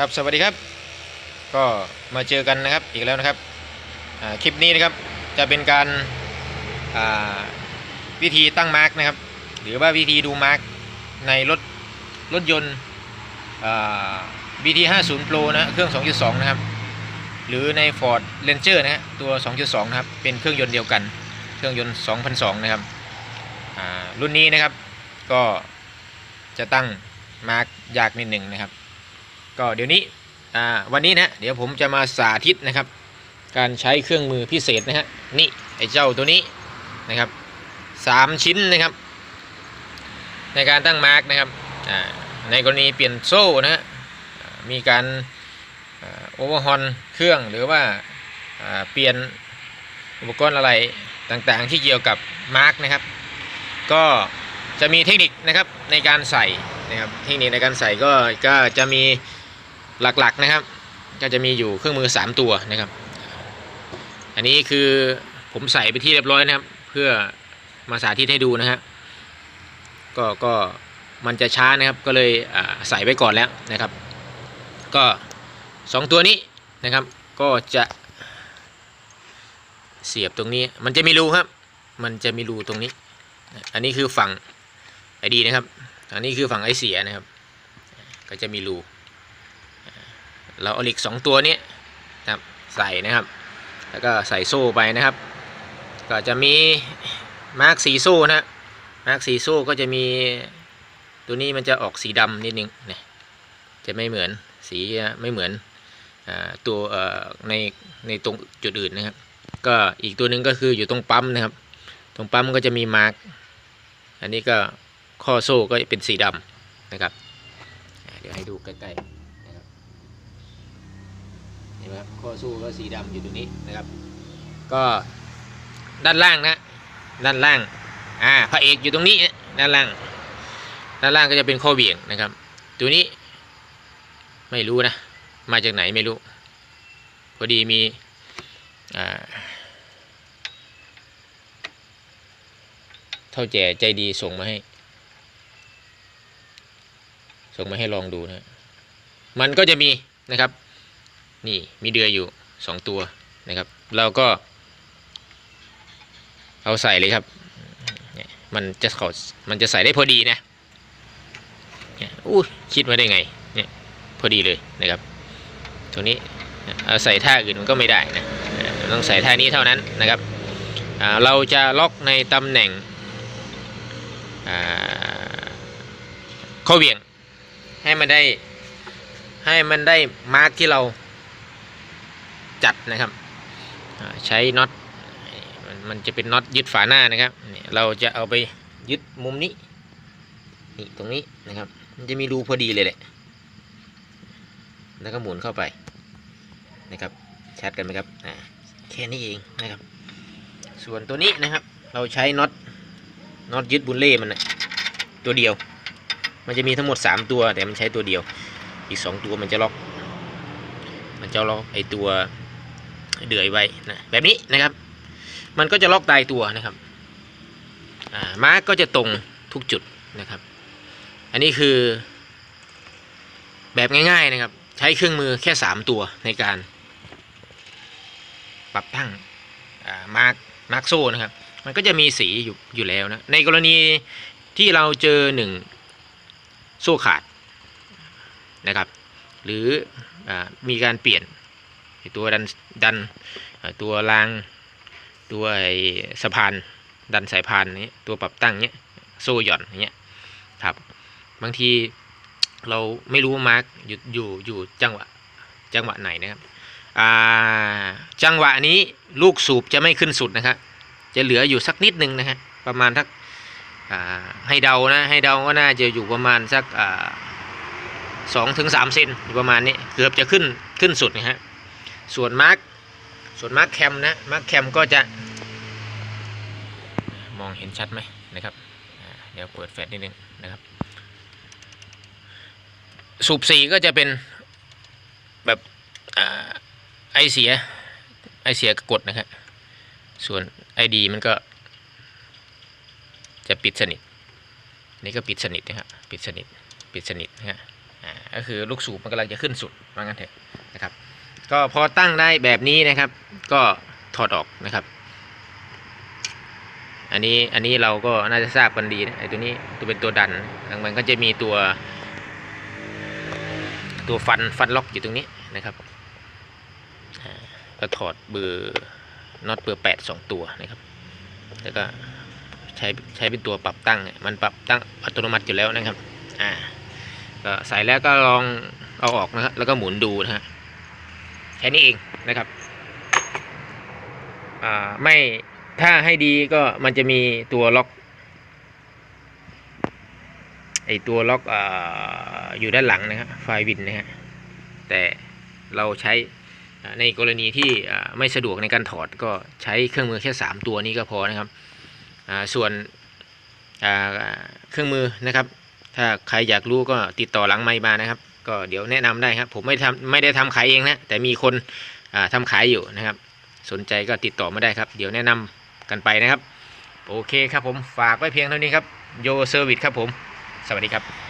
ครับสวัสดีครับ ก็มาเจอกันนะครับอีกแล้วนะครับคลิปนี้นะครับจะเป็นการาวิธีตั้งมาร์กนะครับ หรือว่าวิธีดูมาร์กในรถรถยนต์ BT 50 Pro นะเครื่อง 2.2 นะครับ หรือใน Ford Ranger นะฮะตัว 2.2 นะครับ เป็นเครื่องยนต์เดียวกัน เครื่องยนต์ 2002 นะครับรุ่นนี้นะครับก็จะตั้งมาร์กยากนิดหนึ่งนะครับ ก็เดี๋ยวนี้วันนี้นะเดี๋ยวผมจะมาสาธิตนะครับ การใช้เครื่องมือพิเศษนะฮะนี่ไอ้เจ้าตัวนี้นะครับสามชิ้นนะครับ ในการตั้งมาร์กนะครับในกรณีเปลี่ยนโซ่นะฮะมีการโอเวอร์ฮอนเครื่องหรือว่าเปลี่ยนอุปกรณ์อะไรต่างๆ ที่เกี่ยวกับมาร์กนะครับ ก็จะมีเทคนิคนะครับในการใส่นะครับเทคนิคในการใส่ก็ก็จะมี หลักๆนะครับ ก็จะมีอยู่เครื่องมือ 3 ตัวนะครับ อันนี้คือผมใส่ไปที่เรียบร้อยนะครับ เพื่อมาสาธิตให้ดูนะฮะก็ก็มันจะช้านะครับก็เลยใส่ไว้ก่อนแล้วนะครับ ก็ 2 ตัวนี้นะครับ ก็จะเสียบตรงนี้มันจะมีรูครับ มันจะมีรูตรงนี้ อันนี้คือฝั่งไอดีนะครับ อันนี้คือฝั่งไอเสียนะครับ ก็จะมีรู เราเอาเหล็กสองตัวนี้นะครับใส่นะครับ แล้วก็ใส่โซ่ไปนะครับ ก็จะมีมาร์กสีโซ่นะมาร์กสีโซ่ก็จะมีตัวนี้มันจะออกสีดำนิดนึงนะจะไม่เหมือนสีไม่เหมือนอตัวในในตรงจุดอื่นนะครับ ก็อีกตัวหนึ่งก็คืออยู่ตรงปั๊มนะครับ ตรงปั๊มก็จะมีมาร์กอันนี้ก็ข้อโซ่ก็เป็นสีดำนะครับ เดี๋ยวให้ดูใกล้ๆ ห็นไหมครับข้อโซ่ก็สีดำอยู่ตรงนี้นะครับ ก็ด้านล่างนะ ด้านล่างอ่าพระเอกอยู่ตรงนี้ด้านล่าง ด้านล่างก็จะเป็นข้อเบี่ยงนะครับ ตัวนี้ไม่รู้นะ มาจากไหนไม่รู้ พอดีมีอ่าเท่าแก่ใจดีส่งมาให้ ส่งมาให้ลองดูนะ มันก็จะมีนะครับ นี่มีเดือยอยู่สองตัวนะครับ เราก็ เอาใส่เลยครับ มันจะขอมันจะใส่ได้พอดีนะเนี่ยอู้คิดมาได้ไงเนี่ยพอดีเลยนะครับตัวนี้เอาใส่ท่าอื่นมันก็ไม่ได้นะต้องใส่ท่านี้เท่านั้นนะครับ เราจะล็อกในตำแหน่งข้อเหวี่ยงให้มันได้ให้มันได้มาร์กที่เรา จัดนะครับใช้น็อตมันจะเป็นน็อตยึดฝาหน้านะครับเราจะเอาไปยึดมุมนี้นี่ตรงนี้นะครับ มันจะมีรูพอดีเลยแหละแล้วก็หมุนเข้าไปนะครับชัดกันไหมครับอ่าแค่นี้เองนะครับ ส่วนตัวนี้นะครับ เราใช้น็อตน็อตยึดบุลเล่มันนะตัวเดียว มันจะมีทั้งหมด 3 ตัวแต่มันใช้ตัวเดียว อีก 2 ตัวมันจะล็อก มันจะล็อกไอตัว เดือยไว้นะแบบนี้นะครับ มันก็จะล็อกตายตัวนะครับอ่ามาร์กก็จะตรงทุกจุดนะครับ อันนี้คือแบบง่าย ๆนะครับ ใช้เครื่องมือแค่ 3 ตัวในการปรับตั้งมาร์กมาร์กโซ่นะครับ มันก็จะมีสีอยู่อยู่แล้วนะในกรณีที่เราเจอหนึ่งโซ่ขาดนะครับ หรืออมีการเปลี่ยน ตัวดันดันตัวรางตัวไอสะพานดันสายพานนี้ตัวปรับตั้งเนี้ยโซ่หย่อนอย่างเงี้ยครับ บางทีเราไม่รู้มาร์กอยู่อยู่อยู่จังหวะจังหวะไหนนะครับอ่าจังหวะนี้ลูกสูบจะไม่ขึ้นสุดนะครับจะเหลืออยู่สักนิดหนึ่งนะฮะประมาณสักอ่าให้เดานะให้เดาก็น่าจะอยู่ประมาณสักอ่าสองถึงสามเซนประมาณนี้เกือบจะขึ้นขึ้นสุดนะฮะ ส่วนมาร์กส่วนมาร์กแคมนะมาร์กแคมก็จะ มองเห็นชัดไหมนะครับเดี๋ยวเปิดแฟลชนิดนึงนะครับ สูบสีก็จะเป็นแบบอไอเสียไอเสียกดนะครับส่วน ID มันก็ จะปิดสนิทนี่ก็ปิดสนิทนะครับปิดสนิทปิดสนิทนะฮะก็คือลูกสูบมันกำลังจะขึ้นสุดว่างั้นเถอะนะครับ ก็พอตั้งได้แบบนี้นะครับ ก็ถอดออกนะครับ อันนี้อันนี้เราก็น่าจะทราบกันดีนะไอ้ตัวนี้ตัวเป็นตัวดันมันก็จะมีตัว ตัวฟันฟันล็อกอยู่ตรงนี้นะครับก็ถอดเบอร์น็อตเบอร์แปดสองตัวนะครับ แล้วก็ใช้ใช้เป็นตัวปรับตั้ง มันปรับตั้งอัตโนมัติอยู่แล้วนะครับ อ่าก็ใส่แล้วก็ลองเอาออกนะครับแล้วก็หมุนดูนะฮะ แค่นี้เองนะครับไม่ถ้าให้ดีก็มันจะมีตัวล็อกไอตัวล็อกออยู่ด้านหลังนะครับไฟวินนะฮะแต่เราใช้ในกรณีที่ไม่สะดวกในการถอดก็ใช้เครื่องมือแค่ 3 ตัวนี้ก็พอนะครับส่วนเครื่องมือนะครับ ถ้าใครอยากรู้ก็ติดต่อหลังไมค์มานะครับ ก็เดี๋ยวแนะนำได้ครับ ผมไม่ทำไม่ได้ทำขายเองนะแต่มีคนทำทำขายอยู่นะครับ สนใจก็ติดต่อมาได้ครับ เดี๋ยวแนะนำกันไปนะครับ โอเคครับผมฝากไว้เพียงเท่านี้ครับโยเซอร์วิสครับผม สวัสดีครับ